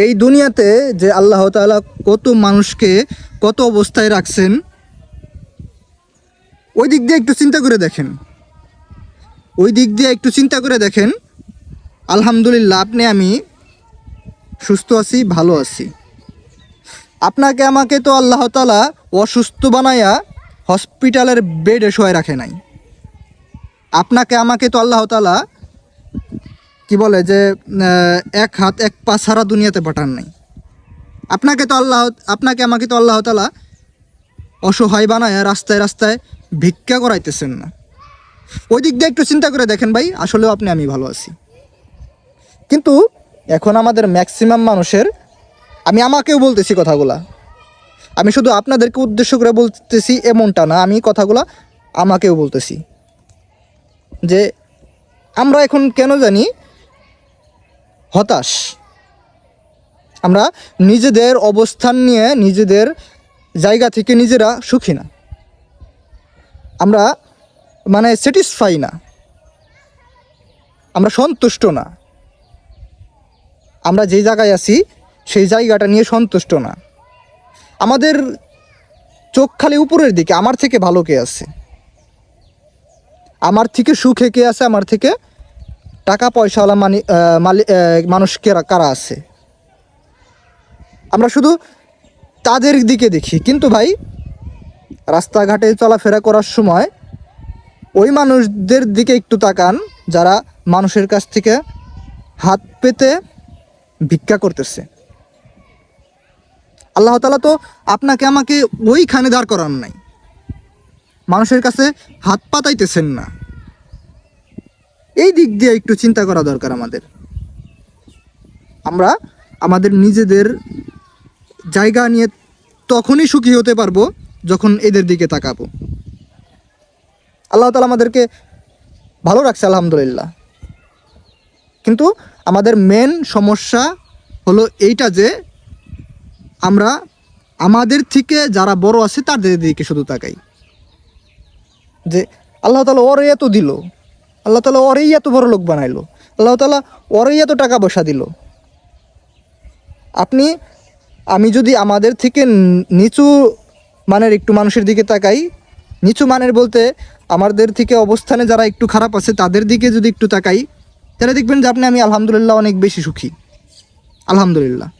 এই দুনিয়াতে যে আল্লাহ তালা কত মানুষকে কত অবস্থায় রাখছেন, ওই দিক দিয়ে একটু চিন্তা করে দেখেন। ওই দিক দিয়ে একটু চিন্তা করে দেখেন, আলহামদুলিল্লাহ আপনি আমি সুস্থ আছি, ভালো আছি। আপনাকে আমাকে তো আল্লাহ তালা অসুস্থ বানায়া হসপিটালের বেডে শোয় রাখে নাই। আপনাকে আমাকে তো আল্লাহ তাআলা কি বলে যে এক হাত, এক পা সারা দুনিয়াতে পাঠান নাই। আপনাকে তো আল্লাহ, আপনাকে আমাকে তো আল্লাহ তালা অসহায় বানায়, রাস্তায় রাস্তায় ভিক্ষা করাইতেছেন না। ওই দিক দিয়ে একটু চিন্তা করে দেখেন ভাই, আসলেও আপনি, আমি ভালো আছি। কিন্তু এখন আমাদের ম্যাক্সিমাম মানুষের, আমি আমাকেও বলতেছি কথাগুলা। আমি শুধু আপনাদেরকে উদ্দেশ্য করে বলতেছি এমনটা না, আমি কথাগুলা আমাকেও বলতেছি। যে, আমরা এখন কেন জানি হতাশ। আমরা নিজেদের অবস্থান নিয়ে নিজেদের জায়গা থেকে নিজেরা সুখী না। আমরা মানে স্যাটিসফাই না। আমরা সন্তুষ্ট না। আমরা যেই জায়গায় আছি, সেই জায়গাটা নিয়ে সন্তুষ্ট না। আমাদের চোখ খালি উপরের দিকে, আমার থেকে ভালো কে আছে? আমার থেকে সুখে কে আছে? আমার থেকে টাকা পয়সাওয়ালা মানি মালিক মালি মানুষ কারা আছে? আমরা শুধু তাদের দিকে দেখি। কিন্তু ভাই, রাস্তাঘাটে চলাফেরা করার সময় ওই মানুষদের দিকে একটু তাকান যারা মানুষের কাছ থেকে হাত পেতে ভিক্ষা করতেছে। আল্লাহ তালা তো আপনাকে আমাকে ওইখানে দাঁড় করান নাই। মানুষের কাছে হাত পাতাইতেছেন না। এই দিক দিয়ে একটু চিন্তা করা দরকার আমাদের। আমরা আমাদের নিজেদের জায়গা নিয়ে তখনই সুখী হতে পারব যখন এদের দিকে তাকাবো। আল্লাহ তালা আমাদেরকে ভালো রাখছে, আলহামদুলিল্লাহ। কিন্তু আমাদের মেন সমস্যা হলো এইটা যে, আমরা আমাদের থেকে যারা বড় আছে তাদের দিকে শুধু তাকাই। যে আল্লাহ তালা ওরে এত দিল। আল্লাহ তালা ওরেই এত বড় লোক বানাইলো। আল্লাহ তালা ওরেই এত টাকা পয়সা দিল। আপনি, আমি যদি আমাদের থেকে নিচু মানের একটু মানুষের দিকে তাকাই, নিচু মানের বলতে আমাদের থেকে অবস্থানে যারা একটু খারাপ আছে, তাদের দিকে যদি একটু তাকাই, তাহলে দেখবেন যে আপনি, আমি আলহামদুলিল্লাহ অনেক বেশি সুখী। আলহামদুলিল্লাহ।